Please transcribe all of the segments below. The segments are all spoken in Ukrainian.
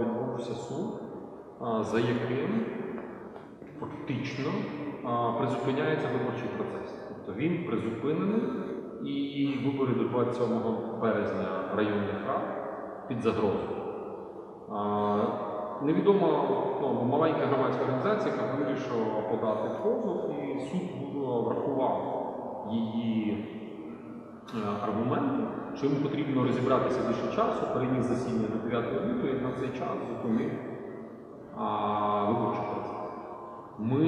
відбувся суд, за яким фактично призупиняється виборчий процес. Тобто він призупинений і вибори до 27 березня районних рад під загрозою. Невідома ну, маленька громадська організація, яка вирішила подати позов, і суд е, врахував її е, аргументи, що йому потрібно розібратися більше часу, переніс засідання до 9 лютого і на цей час зупинив виборчий процес. Ми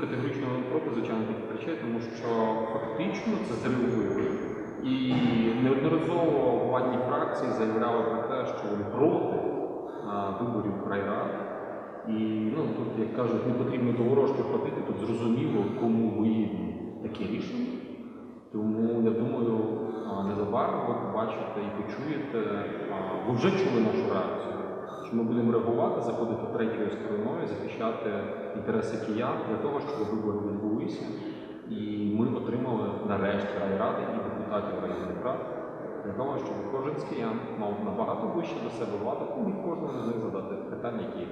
категорично проти, звичайно, таких речей, тому що фактично це зрив виборів. І неодноразово владні фракції заявляли про те, що вони проти виборів райрад. І ну, тут, як кажуть, не потрібно до ворожки ходити, тут зрозуміло, кому вигідні такі рішення. Тому я думаю, незабаром ви побачите і почуєте, ви вже чули нашу реакцію, що ми будемо реагувати, заходити третьою стороною, захищати інтереси киян для того, щоб вибори відбулися. І ми отримали нарешті райради і депутатів рад для того, щоб кожен з киян мав набагато ближче до себе владу і кожному з них задати питання, які є.